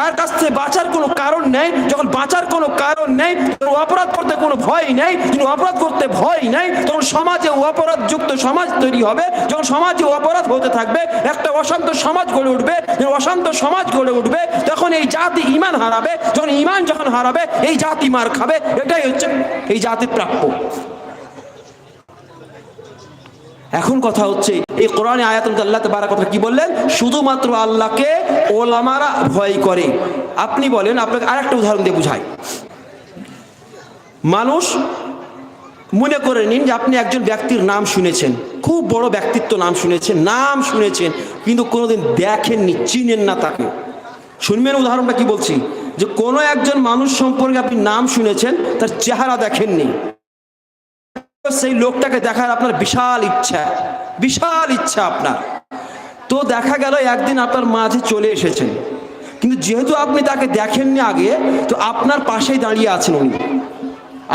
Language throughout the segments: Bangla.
তার কাছ থেকে বাঁচার কোনো কারণ নেই। যখন বাঁচার কোনো কারণ নেই, তখন অপরাধ করতে কোনো ভয় নেই। যখন অপরাধ করতে ভয় নেই, তখন সমাজে অপরাধ যুক্ত সমাজ তৈরি হবে। যখন সমাজে অপরাধ হতে থাকবে, একটা অশান্ত সমাজ গড়ে উঠবে। অশান্ত সমাজ গড়ে উঠবে, তখন এই জাতি ইমান হারাবে। যখন ইমান যখন হারাবে, এই জাতি মার খাবে। এটাই হচ্ছে এই জাতির প্রাপ্য। এখন কথা হচ্ছে, এই কোরআনে আয়াত আল্লাহ তাবারা কথা কি বললেন? শুধুমাত্র আল্লাহকে ওলামারা ভয় করে। আপনি বলেন, আপনাকে আরেকটা উদাহরণ দিয়ে বুঝাই। মানুষ মনে করে নিন যে আপনি একজন ব্যক্তির নাম শুনেছেন, খুব বড় ব্যক্তিত্ব নাম শুনেছেন নাম শুনেছেন, কিন্তু কোনোদিন দেখেননি, চিনেন না তাকে। শুনবেন উদাহরণটা কি বলছি? যে কোনো একজন মানুষ সম্পর্কে আপনি নাম শুনেছেন, তার চেহারা দেখেননি। সেই লোকটাকে দেখার আপনার বিশাল ইচ্ছা বিশাল ইচ্ছা আপনার। তো দেখা গেল একদিন আপনার মাঝে চলে এসেছেন। কিন্তু যেহেতু আপনি তাকে দেখেননি আগে, তো আপনার পাশেই দাঁড়িয়ে আছেন উনি।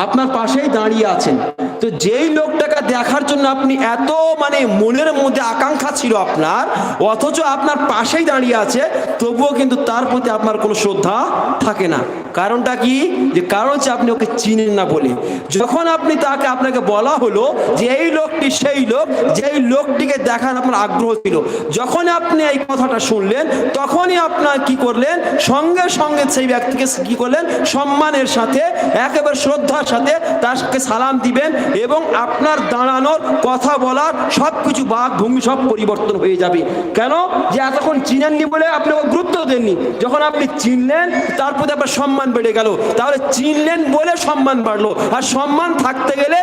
আপনার পাশেই দাঁড়িয়ে আছেন। তো যেই লোকটাকে দেখার জন্য আপনি এত মানে মনের মধ্যে আকাঙ্ক্ষা ছিল আপনার, অথচ আপনার পাশেই দাঁড়িয়ে আছে, তবুও কিন্তু তার প্রতি আপনার কোনো শ্রদ্ধা থাকে না। কারণটা কি? যে কারণ হচ্ছে আপনি ওকে চিনেন না বলে। যখন আপনি তাকে আপনাকে বলা হলো যে এই লোকটি সেই লোক যেই লোকটিকে দেখার আপনার আগ্রহ ছিল, যখন আপনি এই কথাটা শুনলেন, তখনই আপনার কি করলেন? সঙ্গে সঙ্গে সেই ব্যক্তিকে কি করলেন? সম্মানের সাথে, একেবারে শ্রদ্ধার সাথে তাকে সালাম দিবেন এবং আপনার দাঁড়ানোর কথা বলার সব কিছু বাক ভূমি সব পরিবর্তন হয়ে যাবে। কেন? যে এতক্ষণ চিনেননি বলে আপনি গুরুত্ব দেননি। যখন আপনি চিনলেন তার প্রতি আপনার সম্মান বেড়ে গেল। তাহলে চিনলেন বলে সম্মান বাড়লো। আর সম্মান থাকতে গেলে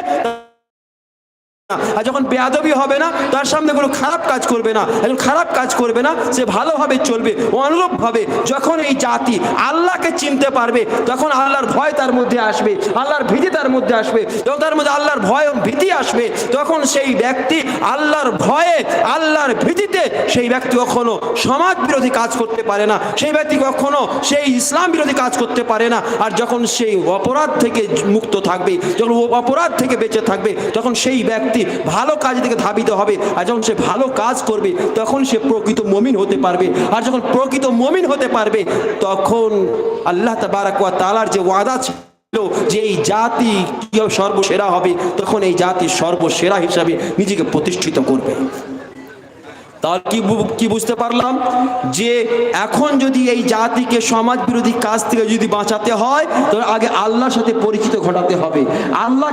আর যখন বেয়াদবি হবে না, তার সামনে কোনো খারাপ কাজ করবে না, একজন খারাপ কাজ করবে না, সে ভালোভাবে চলবে, অনুরূপভাবে যখন এই জাতি আল্লাহকে চিনতে পারবে, তখন আল্লাহর ভয় তার মধ্যে আসবে, আল্লাহর ভীতি তার মধ্যে আসবে, যখন তার মধ্যে আল্লাহর ভয় ভীতি আসবে, তখন সেই ব্যক্তি আল্লাহর ভয়ে, আল্লাহর ভীতিতে সেই ব্যক্তি কখনো সমাজ বিরোধী কাজ করতে পারে না, সেই ব্যক্তি কখনো সেই ইসলাম বিরোধী কাজ করতে পারে না, আর যখন সেই অপরাধ থেকে মুক্ত থাকবে, যখন অপরাধ থেকে বেঁচে থাকবে, তখন সেই ব্যক্তি ভালো কাজ দিকে ধাবিত হবে। আর যখন সে ভালো কাজ করবে, তখন সে প্রকৃত মমিন হতে পারবে। আর যখন প্রকৃত মমিন হতে পারবে, তখন আল্লাহ তাবারাকুয়া তালার যে ওয়াদা ছিল যে এই জাতি সর্বসেরা হবে, তখন এই জাতি সর্বসেরা হিসাবে নিজেকে প্রতিষ্ঠিত করবে। তাহলে কি কি বুঝতে পারলাম? যে এখন যদি এই জাতিকে সমাজ বিরোধী কাজ থেকে যদি বাঁচাতে হয়, তাহলে আগে আল্লাহর সাথে পরিচিত ঘটাতে হবে। আল্লাহ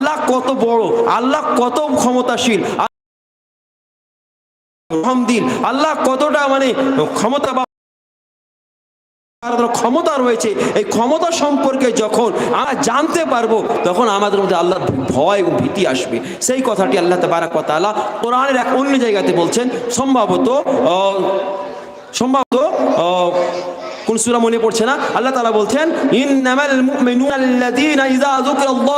আল্লাহ কত বড়, আল্লাহ কত ক্ষমতাশীল দিন আল্লাহ কতটা মানে ক্ষমতা বা ক্ষমতা রয়েছে। এই ক্ষমতা সম্পর্কে যখন আমরা জানতে পারব, তখন আমাদের মধ্যে আল্লাহর ভয় এবং ভীতি আসবে। সেই কথাটি আল্লাহ তাবারাক ওয়া তাআলা কোরআনের এক অন্য জায়গাতে বলছেন। সম্ভবত সম্ভবত কোন সূরা মনে পড়ছে না? আল্লাহ তাআলা বলছেন, ইন্নামাল মুমিনুনা ইযা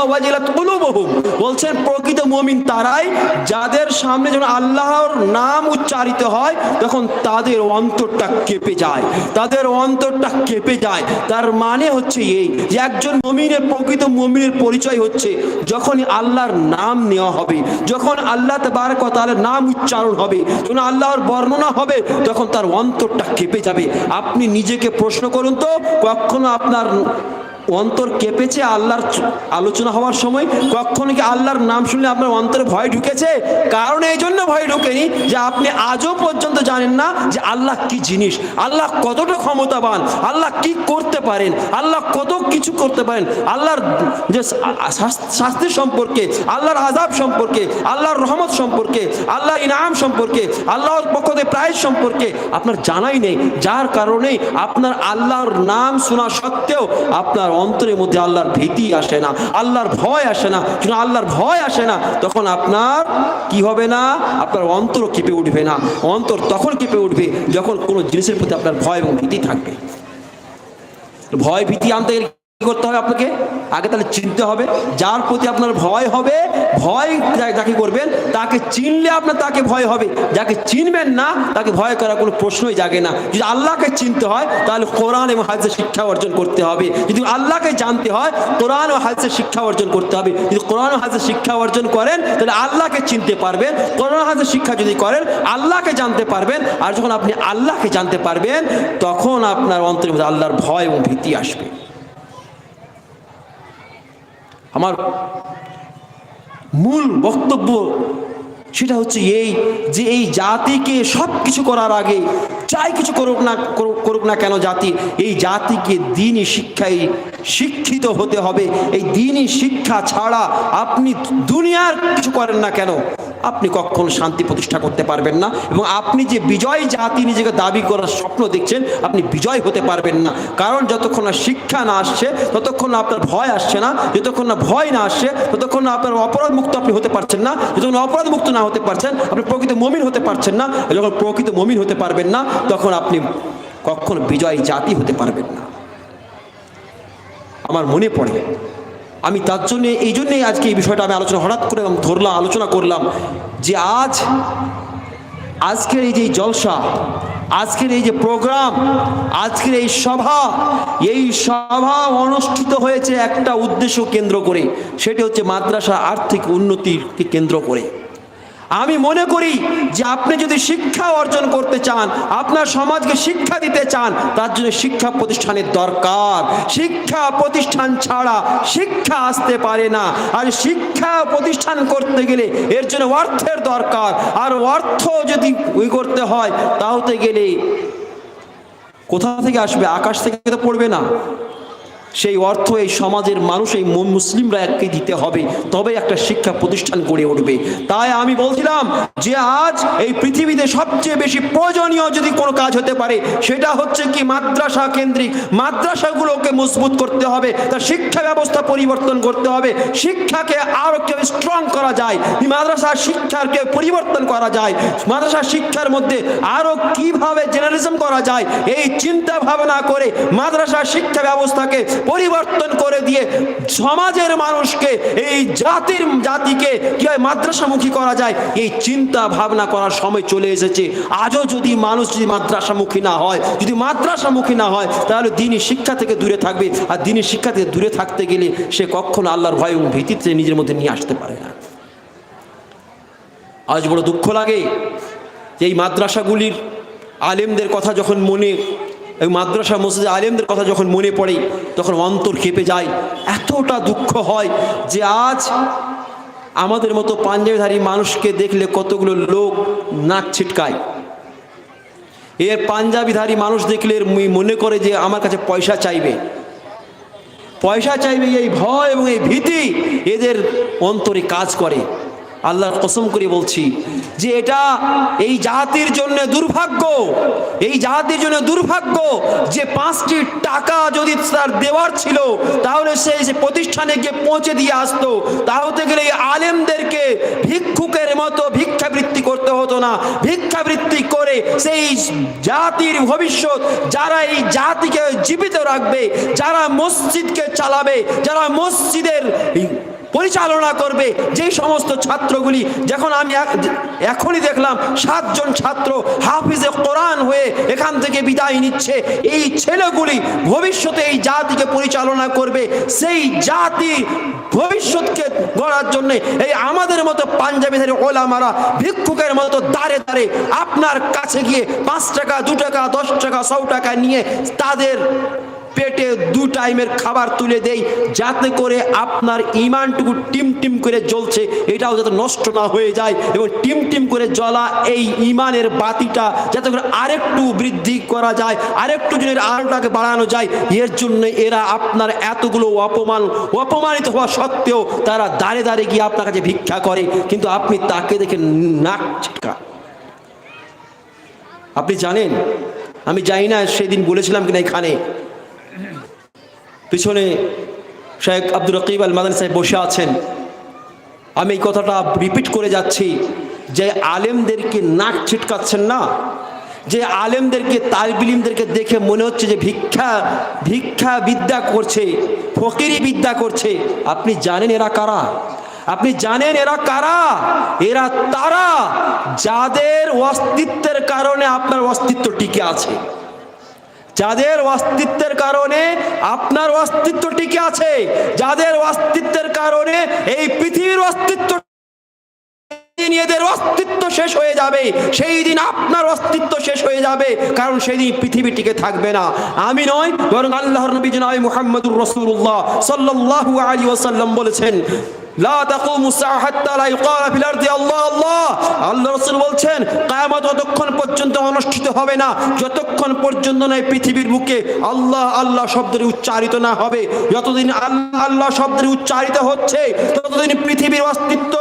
ওয়াজিলাত কুলুবুহুম। বলছেন, প্রকৃত মুমিন তারাই যাদের সামনে যখন আল্লাহর নাম উচ্চারিত হয়, তখন তাদের অন্তরটা কেঁপে যায়। তাদের অন্তরটা কেঁপে যায়। তার মানে হচ্ছে এই যে একজন মমিনের প্রকৃত মমিনের পরিচয় হচ্ছে যখন আল্লাহর নাম নেওয়া হবে, যখন আল্লাহ তাবারক তাআলার নাম উচ্চারণ হবে, যখন আল্লাহর বর্ণনা হবে, তখন তার অন্তরটা কেঁপে যাবে। আপনি নিজেকে প্রশ্ন করুন তো কখনো আপনার অন্তর কেঁপেছে, আল্লাহর আলোচনা হওয়ার সময় কখনো কি আল্লাহর নাম শুনলে আপনার অন্তরে ভয় ঢুকেছে? কারণ এই জন্য ভয় ঢুকেনি যে আপনি আজও পর্যন্ত জানেন না যে আল্লাহ কি জিনিস, আল্লাহ কতটা ক্ষমতাবান, আল্লাহ কি করতে পারেন, আল্লাহ কত কিছু করতে পারেন, আল্লাহর যে শাস্তি সম্পর্কে, আল্লাহর আজাব সম্পর্কে, আল্লাহর রহমত সম্পর্কে আল্লাহ ইনাম সম্পর্কে, আল্লাহর পক্ষ থেকে প্রাইজ সম্পর্কে আপনার জানাই নেই। যার কারণে আপনার আল্লাহর নাম শোনা সত্ত্বেও আপনার অন্তরের মধ্যে আল্লাহর ভীতি আসে না, আল্লাহর ভয় আসে না কিন্তু আল্লাহর ভয় আসে না, তখন আপনার কি হবে না? আপনার অন্তর কেঁপে উঠবে না। অন্তর তখন কেঁপে উঠবে যখন কোনো জিনিসের প্রতি আপনার ভয় এবং ভীতি থাকবে। ভয়, ভীতি আনতে গেলে করতে হবে আপনাকে? আগে তাহলে চিনতে হবে। যার প্রতি আপনার ভয় হবে, ভয় যাকে করবেন, তাকে চিনলে আপনার তাকে ভয় হবে। যাকে চিনবেন না, তাকে ভয় করার কোনো প্রশ্নই জাগে না। যদি আল্লাহকে চিনতে হয়, তাহলে কোরআন এবং হাদিসের শিক্ষা অর্জন করতে হবে। যদি আল্লাহকে জানতে হয়, কোরআন ও হাদিসের শিক্ষা অর্জন করতে হবে। যদি কোরআন ও হাদিসের শিক্ষা অর্জন করেন, তাহলে আল্লাহকে চিনতে পারবেন। কোরআন হাদিসের শিক্ষা যদি করেন, আল্লাহকে জানতে পারবেন। আর যখন আপনি আল্লাহকে জানতে পারবেন, তখন আপনার অন্তরের মধ্যে আল্লাহর ভয় এবং ভীতি আসবে। আমার মূল বক্তব্য সেটা হচ্ছে এই যে এই জাতিকে সব কিছু করার আগে যাই কিছু করুক না করুক- না কেন জাতি, এই জাতিকে দিনই শিক্ষায় শিক্ষিত হতে হবে। এই দিনই শিক্ষা ছাড়া আপনি দুনিয়ার কিছু করেন না কেন? আপনি কখনো শান্তি প্রতিষ্ঠা করতে পারবেন না এবং আপনি যে বিজয় জাতি নিজেকে দাবি করার স্বপ্ন দেখছেন, আপনি বিজয় হতে পারবেন না। কারণ যতক্ষণ না শিক্ষা না আসছে, ততক্ষণ আপনার ভয় আসছে না, যতক্ষণ না ভয় না আসছে, ততক্ষণ না আপনার অপরাধ মুক্ত আপনি হতে পারছেন না, যতক্ষণ অপরাধ মুক্ত না হতে পারছেন, আপনি প্রকৃত মমিন হতে পারছেন না, যখন প্রকৃত মমিন হতে পারবেন না, তখন আপনি কখনো বিজয় জাতি হতে পারবেন না। আমার মনে পড়ে আমি তার জন্যে, এই জন্যেই আজকে এই বিষয়টা আমি আলোচনা, হঠাৎ করে ধরলাম, আলোচনা করলাম যে আজ, আজকের এই যে জলসা, আজকের এই যে প্রোগ্রাম, আজকের এই সভা এই সভা অনুষ্ঠিত হয়েছে একটা উদ্দেশ্য কেন্দ্র করে, সেটি হচ্ছে মাদ্রাসা আর্থিক উন্নতির কেন্দ্র করে। আমি মনে করি যে আপনি যদি শিক্ষা অর্জন করতে চান, আপনার সমাজকে শিক্ষা দিতে চান, তার জন্য শিক্ষা প্রতিষ্ঠানের দরকার। শিক্ষা প্রতিষ্ঠান ছাড়া শিক্ষা আসতে পারে না। আর শিক্ষা প্রতিষ্ঠান করতে গেলে এর জন্য অর্থের দরকার। আর অর্থ যদি ওই করতে হয় তাহলে গেলে কোথা থেকে আসবে? আকাশ থেকে তো পড়বে না। সেই অর্থ এই সমাজের মানুষ, এই মুসলিমরা এককে দিতে হবে। তবে একটা শিক্ষা প্রতিষ্ঠান গড়ে উঠবে। তাই আমি বলছিলাম যে আজ এই পৃথিবীতে সবচেয়ে বেশি প্রয়োজনীয় যদি কোনো কাজ হতে পারে, সেটা হচ্ছে কি মাদ্রাসা কেন্দ্রিক। মাদ্রাসাগুলোকে মজবুত করতে হবে, তার শিক্ষা ব্যবস্থা পরিবর্তন করতে হবে, শিক্ষাকে আরও কেউ স্ট্রং করা যায়, মাদ্রাসা শিক্ষাকে পরিবর্তন করা যায়, মাদ্রাসা শিক্ষার মধ্যে আরও কীভাবে জেনারেলিজম করা যায়, এই চিন্তা ভাবনা করে মাদ্রাসা শিক্ষা ব্যবস্থাকে পরিবর্তন করে দিয়ে সমাজের মানুষকে, এই জাতির জাতিকে কীভাবে মাদ্রাসামুখী করা যায়, এই চিন্তা ভাবনা করার সময় চলে এসেছে। আজও যদি মানুষ যদি মাদ্রাসামুখী না হয়, যদি মাদ্রাসামুখী না হয়, তাহলে দিনই শিক্ষা থেকে দূরে থাকবে। আর দিনই শিক্ষা থেকে দূরে থাকতে গেলে সে কখনো আল্লাহর ভয় এবং ভীতিতে নিজের মধ্যে নিয়ে আসতে পারে না। আজ বড় দুঃখ লাগে যে এই মাদ্রাসাগুলির আলেমদের কথা যখন মনে মাদ্রাসা মসজিদে আলেমদের কথা যখন মনে পড়ে, তখন অন্তর কেঁপে যায়। এতটা দুঃখ হয় যে আজ আমাদের মতো পাঞ্জাবিধারী মানুষকে দেখলে কতগুলো লোক নাক ছিটকায়। এর পাঞ্জাবিধারী মানুষ দেখলে মনে করে যে আমার কাছে পয়সা চাইবে। পয়সা চাইবে এই ভয় এবং এই ভীতি এদের অন্তরে কাজ করে। আল্লাহর কসম করে বলছি যে এটা এই জাতির জন্য দুর্ভাগ্য, এই জাতির জন্য দুর্ভাগ্য যে পাঁচটি টাকা যদি তার দেওয়ার ছিল, তাহলে সে প্রতিষ্ঠানে গিয়ে পৌঁছে দিয়ে আসতো, তাহলে গেলে এই আলেমদেরকে ভিক্ষুকের মতো ভিক্ষাবৃত্তি করতে হতো না। ভিক্ষাবৃত্তি করে সেই জাতির ভবিষ্যৎ, যারা এই জাতিকে জীবিত রাখবে, যারা মসজিদকে চালাবে, যারা মসজিদের পরিচালনা করবে যেই সমস্ত ছাত্রগুলি। যখন আমি এখনই দেখলাম সাতজন ছাত্র হাফিজে কোরআন হয়ে এখান থেকে বিদায় নিচ্ছে। এই ছেলেগুলি ভবিষ্যতে এই জাতিকে পরিচালনা করবে। সেই জাতি ভবিষ্যৎকে গড়ার জন্য এই আমাদের মতো পাঞ্জাবিধারী ওলামারা ভিক্ষুকের মতো দাঁড়ে দাঁড়ে আপনার কাছে গিয়ে পাঁচ টাকা, দু টাকা, দশ টাকা সৌ টাকা নিয়ে তাদের পেটে দু টাইমের খাবার তুলে দেই, যাতে করে আপনার ইমানটুকু টিম টিম করে জ্বলছে, এটাও যাতে নষ্ট না হয়ে যায় এবং টিম টিম করে জ্বলা এই ইমানের বাতিটা যাতে করে আরেকটু বৃদ্ধি করা যায়, আরেকটু জনের আলোটাকে বাড়ানো যায়, এর জন্য এরা আপনার এতগুলো অপমান, অপমানিত হওয়া সত্ত্বেও তারা দাঁড়ে দাঁড়িয়ে গিয়ে আপনার কাছে ভিক্ষা করে, কিন্তু আপনি তাকে দেখে নাক ছিটকা। আপনি জানেন, আমি জানি না সেদিন বলেছিলাম কিনা এখানে পিছনে শেখ আব্দুর রকিব আল মাদান সাহেব বসে আছেন। আমি এই কথাটা রিপিট করে যাচ্ছি। যে আলেমদেরকে নাক ছিটকাচ্ছেন না, যে আলেমদেরকে, তালবিলিমদেরকে দেখে মনে হচ্ছে যে ভিক্ষা ভিক্ষা বিদ্যা করছে, ফকিরি বিদ্যা করছে। আপনি জানেন এরা কারা? আপনি জানেন এরা কারা? এরা তারা যাদের অস্তিত্বের কারণে আপনার অস্তিত্ব টিকে আছে। যাদের অস্তিত্বের কারণে আপনার অস্তিত্ব টিকে আছে, যাদের অস্তিত্বের কারণে এই পৃথিবীর অস্তিত্ব দিন এদের অস্তিত্ব শেষ হয়ে যাবে। সেই দিন আপনার অস্তিত্ব শেষ হয়ে যাবে, কারণ সেই দিন পৃথিবী টিকে থাকবে না। আমি নয়, বরং আল্লাহর নবী জনাবি মুহাম্মদুর রাসূলুল্লাহ সাল্লাল্লাহু আলাইহি ওয়াসাল্লাম বলেছেন আল্লাহ আল্লাহ। আল্লাহ বলছেন ততক্ষণ পর্যন্ত অনুষ্ঠিত হবে না, যতক্ষণ পর্যন্ত পৃথিবীর বুকে আল্লাহ আল্লাহ শব্দটি উচ্চারিত না হবে, যতদিন আল্লাহ আল্লাহ শব্দটি উচ্চারিত হচ্ছে, ততদিন পৃথিবীর অস্তিত্ব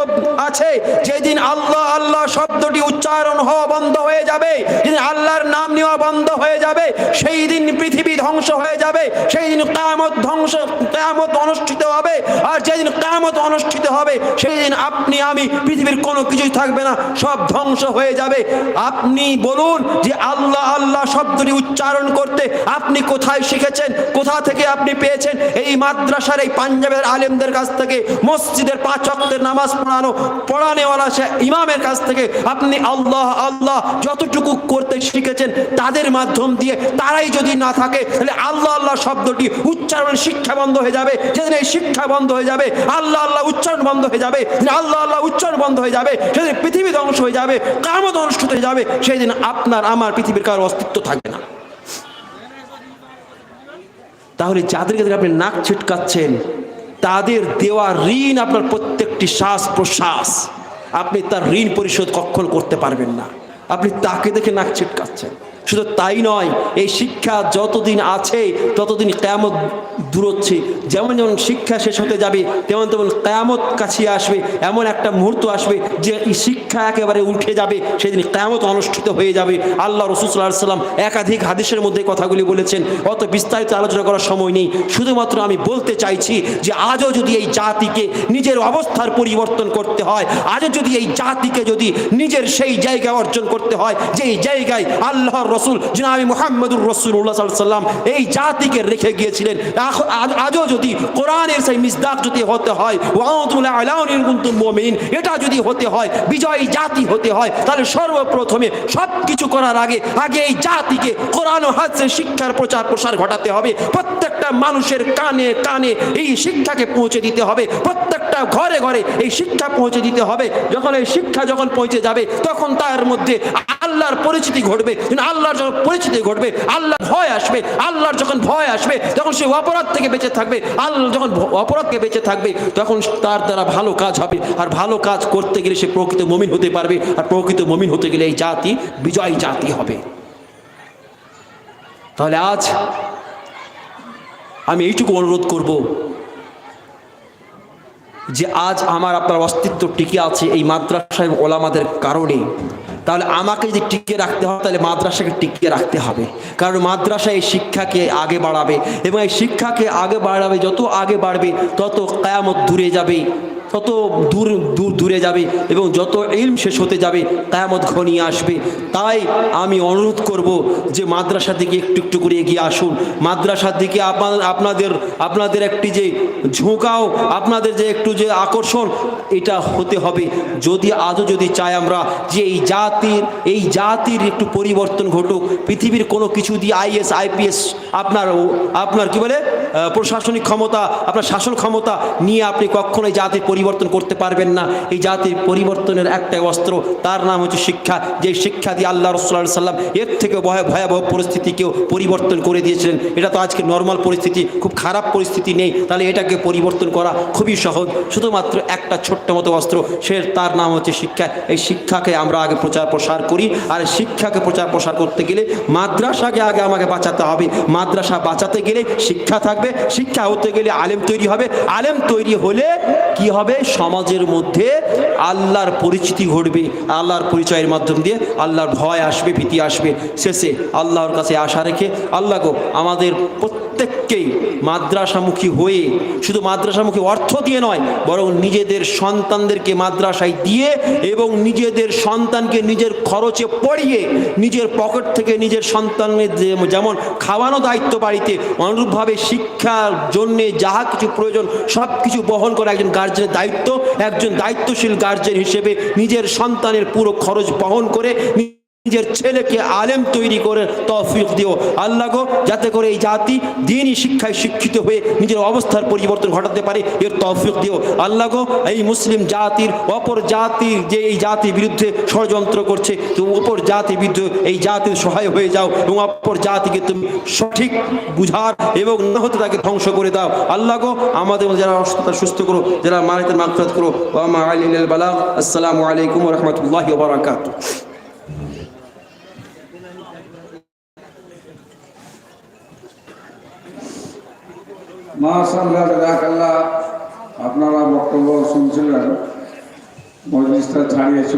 আছে, যেদিন আল্লাহ আল্লাহ শব্দটি উচ্চারণ হওয়া বন্ধ হয়ে যাবে। যেদিন আল্লাহর নাম নেওয়া বন্ধ হয়ে যাবে, সেই দিন পৃথিবী ধ্বংস হয়ে যাবে, সেই দিন কায়ামত ধ্বংস, কায়ামত অনুষ্ঠিত হবে। আর যেদিন কায়ামত অনুষ্ঠিত হবে, সেই দিন আপনি, আমি, পৃথিবীর কোনো কিছুই থাকবে না, সব ধ্বংস হয়ে যাবে। আপনি বলুন যে আল্লাহ আল্লাহ শব্দটি উচ্চারণ করতে আপনি কোথায় শিখেছেন? কোথা থেকে আপনি পেয়েছেন? এই মাদ্রাসার এই পাঞ্জাবের আলেমদের কাছ থেকে, মসজিদের পাঁচ অক্টের নামাজ পড়ানো, পড়ানেওয়ালা সে ইমামের কাছ থেকে আপনি আল্লাহ আল্লাহ যতটুকু করতে শিখেছেন তাদের মাধ্যম দিয়ে, তারাই যদি না থাকে, তাহলে আল্লাহ আল্লাহ শব্দটি উচ্চারণ শিক্ষা বন্ধ হয়ে যাবে। এই শিক্ষা বন্ধ হয়ে যাবে, আল্লাহ আল্লাহ উচ্চারণ বন্ধ হয়ে যাবে। আল্লাহ আল্লাহ উচ্চারণ বন্ধ হয়ে যাবে, সেদিন পৃথিবী ধ্বংস হয়ে যাবে, কামত অনুষ্ঠিত হয়ে যাবে সেই দিন আপনার, আমার পৃথিবীর কারও অস্তিত্ব থাকবে না। তাহলে যাদেরকে দেখে আপনি নাক ছিটকাচ্ছেন, তাদের দেওয়া ঋণ আপনার প্রত্যেকটি শ্বাস প্রশ্বাস আপনি তার ঋণ পরিশোধ কক্ষণ করতে পারবেন না। আপনি তাকে দেখে নাক ছিটকাচ্ছেন। শুধু তাই নয়, এই শিক্ষা যতদিন আছে, ততদিন কেয়ামত দূরচ্ছে যেমন যেমন শিক্ষা শেষ হতে যাবে, তেমন তেমন কেয়ামত কাছে আসবে। এমন একটা মুহূর্ত আসবে যে শিক্ষা একেবারে উঠে যাবে, সেদিন কেয়ামত অনুষ্ঠিত হয়ে যাবে। আল্লাহ রসুল্লাহ সাল্লাম একাধিক হাদিসের মধ্যে কথাগুলি বলেছেন। অত বিস্তারিত আলোচনা করার সময় নেই। শুধুমাত্র আমি বলতে চাইছি যে আজও যদি এই জাতিকে নিজের অবস্থার পরিবর্তন করতে হয়, আজও যদি এই জাতিকে যদি নিজের সেই জায়গা অর্জন করতে হয়, যেই জায়গায় আল্লাহর রসুল, জনাবি মোহাম্মদুর রসুল্লাহ সাল্লাম এই জাতিকে রেখে গিয়েছিলেন। আজও যদি কোরআনের সেই মিসদাক যদি হতে হয় এটা যদি হতে হয়, বিজয়ী জাতি হতে হয়, তাহলে সর্বপ্রথমে সব কিছু করার আগে আগে এই জাতিকে কোরআন ও শিক্ষার প্রচার প্রসার ঘটাতে হবে। প্রত্যেকটা মানুষের কানে কানে এই শিক্ষাকে পৌঁছে দিতে হবে। প্রত্যেকটা ঘরে ঘরে এই শিক্ষা পৌঁছে দিতে হবে। যখন এই শিক্ষা যখন পৌঁছে যাবে, তখন তার মধ্যে আল্লাহর পরিচিতি ঘটবে। কিন্তু আল্লাহর যখন পরিচিতি ঘটবে, আল্লাহর ভয় আসবে, আল্লাহর যখন ভয় আসবে তখন সে অপরাধ থেকে বেঁচে থাকবে, আল্লাহ যখন অপরাধকে বেঁচে থাকবে, তখন তার দ্বারা ভালো কাজ হবে। আর ভালো কাজ করতে গেলে সে প্রকৃত মমিন হতে পারবে, আর প্রকৃত মমিন হতে গেলে এই জাতি বিজয়ী জাতি হবে। তাহলে আজ আমি এইটুকু অনুরোধ করব যে আজ আমার আপনার অস্তিত্ব টিকে আছে এই মাদ্রাসায় ওলামাদের কারণে। তাহলে আমাকে যদি টিকিয়ে রাখতে হয়, তাহলে মাদ্রাসাকে টিকিয়ে রাখতে হবে। কারণ মাদ্রাসা এই শিক্ষাকে আগে বাড়াবে এবং এই শিক্ষাকে আগে বাড়াবে, যত আগে বাড়বে, তত কায়ামত দূরে যাবে। তত দূর দূর, দূরে যাবে এবং যত ইলম শেষ হতে যাবে, কায়ামত ঘনিয়ে আসবে। তাই আমি অনুরোধ করব যে মাদ্রাসার দিকে একটু একটু করে এগিয়ে আসুন। মাদ্রাসার দিকে আপনাদের আপনাদের একটি যে ঝোঁকাও, আপনাদের যে একটু যে আকর্ষণ, এটা হতে হবে। যদি, আজও যদি চাই আমরা যে এই জাতির এই জাতির একটু পরিবর্তন ঘটুক, পৃথিবীর কোনো কিছু দিয়ে আইএস, আইপিএস, আপনার আপনার কি বলে? প্রশাসনিক ক্ষমতা, আপনার শাসন ক্ষমতা নিয়ে আপনি কখনোই জাতির পরিবর্তন করতে পারবেন না। এই জাতির পরিবর্তনের একটাই অস্ত্র, তার নাম হচ্ছে শিক্ষা। যে শিক্ষা দিয়ে আল্লাহ রসুল্লাহ সাল্লাম এর থেকে ভয়, ভয়াবহ পরিস্থিতিকেও পরিবর্তন করে দিয়েছিলেন। এটা তো আজকে নর্মাল পরিস্থিতি, খুব খারাপ পরিস্থিতি নেই। তাহলে এটাকে পরিবর্তন করা খুবই সহজ। শুধুমাত্র একটা ছোট্ট মতো অস্ত্র, সে তার নাম হচ্ছে শিক্ষা। এই শিক্ষাকে আমরা আগে প্রচার প্রসার করি। আর শিক্ষাকে প্রচার প্রসার করতে গেলে মাদ্রাসাকে আগে আমাকে বাঁচাতে হবে। মাদ্রাসা বাঁচাতে গেলে শিক্ষা থাকবে। থাকবে শিক্ষা হতে গেলে আলেম তৈরি হবে। আলেম তৈরি হলে কি হবে? সমাজের মধ্যে আল্লাহর পরিচিতি ঘটবে, আল্লাহর পরিচয়ের মাধ্যম দিয়ে আল্লাহর ভয় আসবে, ভীতি আসবে। শেষে আল্লাহর কাছে আশা রেখে, আল্লাহ গো, আমাদের প্রত্যেককেই মাদ্রাসামুখী হয়ে, শুধু মাদ্রাসামুখী অর্থ দিয়ে নয়, বরং নিজেদের সন্তানদেরকে মাদ্রাসায় দিয়ে এবং নিজেদের সন্তানকে নিজের খরচে পড়িয়ে, নিজের পকেট থেকে নিজের সন্তানের যেমন খাওয়ানো দায়িত্ব বাড়িতে, অনুরূপভাবে শিক্ষার জন্যে যাহা কিছু প্রয়োজন সব কিছু বহন করা একজন গার্জেনের দায়িত্ব, একজন দায়িত্বশীল গার্জেন হিসেবে নিজের সন্তানের পুরো খরচ বহন করে নিজের ছেলেকে আলেম তৈরি করে তৌফিক দিও। আল্লাহ গো, যাতে করে এই জাতি দিনই শিক্ষায় শিক্ষিত হয়ে নিজের অবস্থার পরিবর্তন ঘটাতে পারে, এর তৌফিক দিও। আল্লাহ গো, এই মুসলিম জাতির, অপর জাতির যে এই জাতির বিরুদ্ধে ষড়যন্ত্র করছে, তো অপর জাতির বিরুদ্ধে এই জাতির সহায় হয়ে যাও এবং অপর জাতিকে তুমি সঠিক বুঝার এবং না হতে তাকে ধ্বংস করে দাও। আল্লাহ গো, আমাদের যারা অসুস্থতা সুস্থ করো, যারা মারিতে মাগফিরাত করো আসসালামু আলাইকুম রাহমাতুল্লাহি ওয়া বারাকাতুহু মাশাআল্লাহ জাযাকাল্লাহ আপনারা বক্তব্য শুনছিলেন মজলিসটা ছাড়িয়ে